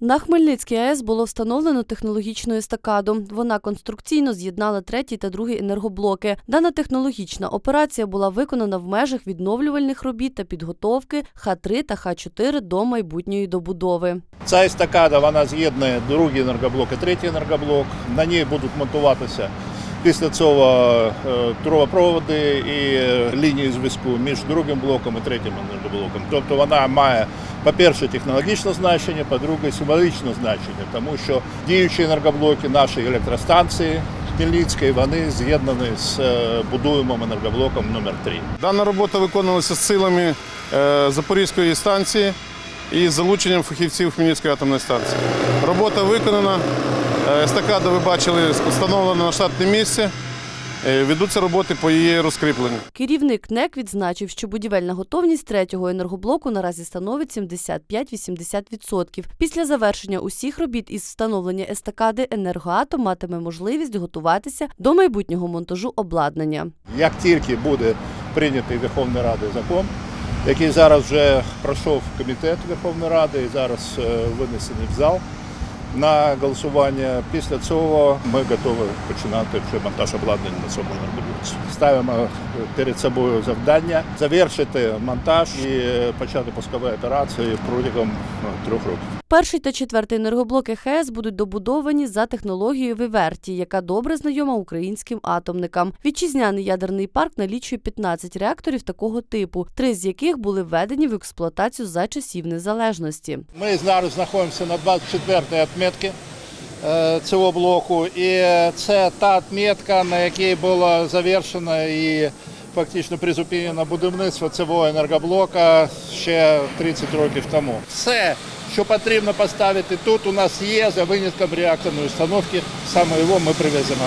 На Хмельницькій АЕС було встановлено технологічну естакаду. Вона конструкційно з'єднала третій та другий енергоблоки. Дана технологічна операція була виконана в межах відновлювальних робіт та підготовки Х3 та Х4 до майбутньої добудови. Ця естакада вона з'єднує другий енергоблок і третій енергоблок. На ній будуть монтуватися після цього е, трубопроводи і е, лінії зв'язку між другим блоком і третім енергоблоком. Тобто вона має, по-перше, технологічне значення, по-друге, символічне значення, тому що діючі енергоблоки нашої електростанції Хмельницької вони з'єднані з е, будуємим енергоблоком номер 3 Дана робота виконувалася з силами Запорізької станції і залученням фахівців Хмельницької атомної станції. Робота виконана. Е, Естакада, ви бачили, встановлена на штатне місце. Е, Ведуться роботи по її розкріпленню. Керівник НЕК відзначив, що будівельна готовність третього енергоблоку наразі становить 75-80%. Після завершення усіх робіт із встановлення естакади енергоатом матиме можливість готуватися до майбутнього монтажу обладнання. Як тільки буде прийнятий Верховною Радою закон, який зараз вже пройшов комітет Верховної Ради і зараз е, винесений в зал на голосування, після цього ми готові починати вже монтаж обладнання на цьому енергоблоці. Ставимо перед собою завдання завершити монтаж і почати пускові операції протягом е, трьох років. Перший та четвертий енергоблоки ХЕС будуть добудовані за технологією Виверті, яка добре знайома українським атомникам. Вітчизняний ядерний парк налічує 15 реакторів такого типу, три з яких були введені в експлуатацію за часів незалежності. Ми зараз знаходимося на 24-й відмітці е, цього блоку, і це та відмітка, на якій було завершено і фактично призупинено будівництво цього енергоблока ще 30 років тому. Все, що потрібно поставити тут, у нас є за винятком реакторної установки. Саме його ми привеземо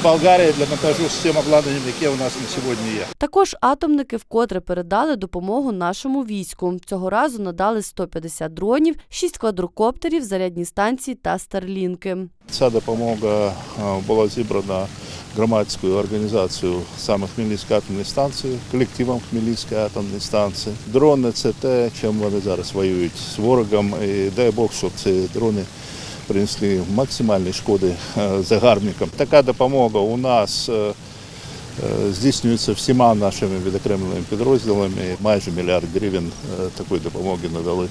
з Болгарії для монтажу з цим обладнанням, яке у нас на сьогодні є. Також атомники вкотре передали допомогу нашому війську. Цього разу надали 150 дронів, 6 квадрокоптерів, зарядні станції та старлінки. Ця допомога е, була зібрана громадською організацією саме Хмельницької атомної станції, колективом Хмельницької атомної станції. Дрони це те, чим вони зараз воюють з ворогом. І дай Бог, щоб ці дрони принесли максимальні шкоди е, загарбникам. Така допомога у нас. е, е, Здійснюється всіма нашими відокремленими підрозділами. Майже мільярд гривень такої допомоги надали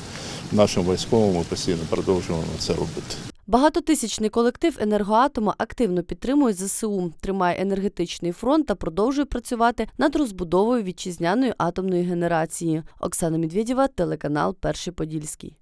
нашим військовим. Ми постійно продовжуємо це робити. Багатотисячний колектив енергоатома активно підтримує ЗСУ, тримає енергетичний фронт та продовжує працювати над розбудовою вітчизняної атомної генерації. Оксана Медведєва, телеканал Перший Подільський.